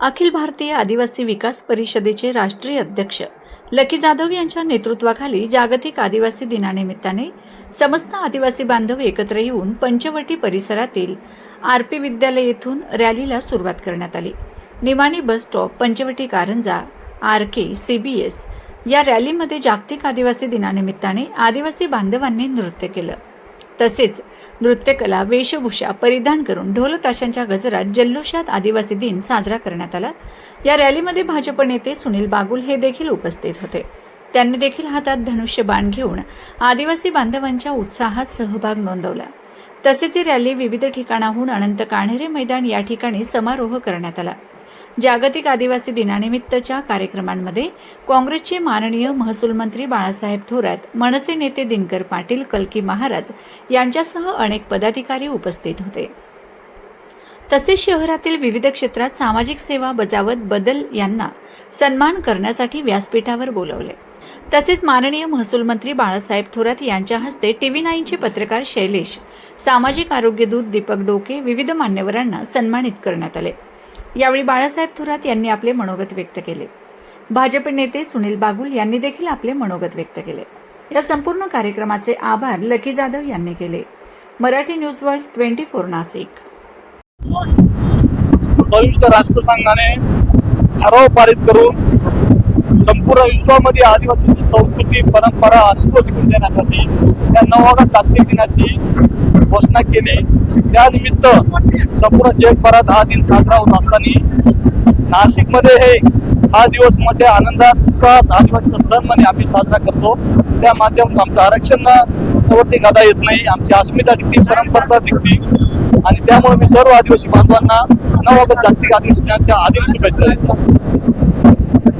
अखिल भारतीय आदिवासी विकास परिषदेचे राष्ट्रीय अध्यक्ष लकी जाधव यांच्या नेतृत्वाखाली जागतिक आदिवासी दिनानिमित्ताने समस्त आदिवासी बांधव एकत्र येऊन पंचवटी परिसरातील आर पी विद्यालय येथून रॅलीला सुरुवात करण्यात आली. Nimani bus stop Panchavati Karanja R K CBS या रॅलीमध्ये जागतिक आदिवासी दिनानिमित्ताने आदिवासी बांधवांनी नृत्य केलं. तसेच नृत्यकला वेशभूषा परिधान करून ढोल ताशांच्या गजरात जल्लोषात आदिवासी दिन साजरा करण्यात आला. या रॅलीमध्ये भाजप नेते सुनील बागुल हे देखील उपस्थित होते. त्यांनी देखील हातात धनुष्य बाण घेऊन आदिवासी बांधवांच्या उत्साहात सहभाग नोंदवला. तसेच ही रॅली विविध ठिकाणाहून अनंत कान्हेरे मैदान या ठिकाणी समारोह करण्यात आला. जागतिक आदिवासी दिनानिमित्तच्या कार्यक्रमांमध्ये काँग्रेसचे माननीय महसूल मंत्री बाळासाहेब थोरात मनसे नेते दिनकर पाटील कलकी महाराज यांच्यासह अनेक पदाधिकारी उपस्थित होते. तसेच शहरातील विविध क्षेत्रात सामाजिक सेवा बजावत बदल यांना सन्मान करण्यासाठी व्यासपीठावर बोलवले. तसेच माननीय महसूल मंत्री बाळासाहेब थोरात यांच्या हस्ते टीव्ही नाईनचे पत्रकार शैलेश सामाजिक आरोग्य दूत दीपक डोके विविध मान्यवरांना सन्मानित करण्यात आले. यावेळी बाळासाहेब थोरात यांनी आपले मनोगत व्यक्त केले. भाजप नेते सुनील बागुल यांनी देखील आपले मनोगत व्यक्त केले. या संपूर्ण कार्यक्रमाचे आभार लकी जाधव यांनी केले. Marathi news world twenty four Nashik. संयुक्त राष्ट्रसंघाने ठराव पारित करून संपूर्ण विश्वामध्ये आदिवासी संस्कृती परंपरा अस्तित्व टिकून देण्यासाठी या नववा जागतिक दिनाची घोषणा केली. त्यानिमित्त संपूर्ण जगभरात हा दिन साजरा होत असताना नाशिकमध्ये हे हा दिवस मोठ्या आनंदात उत्साहात आदिवासी सण म्हणे आम्ही साजरा करतो. त्या माध्यमातून आमचं आरक्षण वरती गादा येत नाही आमची अस्मिता टिकती परंपरा टिकती. आणि त्यामुळे मी सर्व आदिवासी बांधवांना नवगत जागतिक आदिवासी दिनाच्या आदिम शुभेच्छा देतो.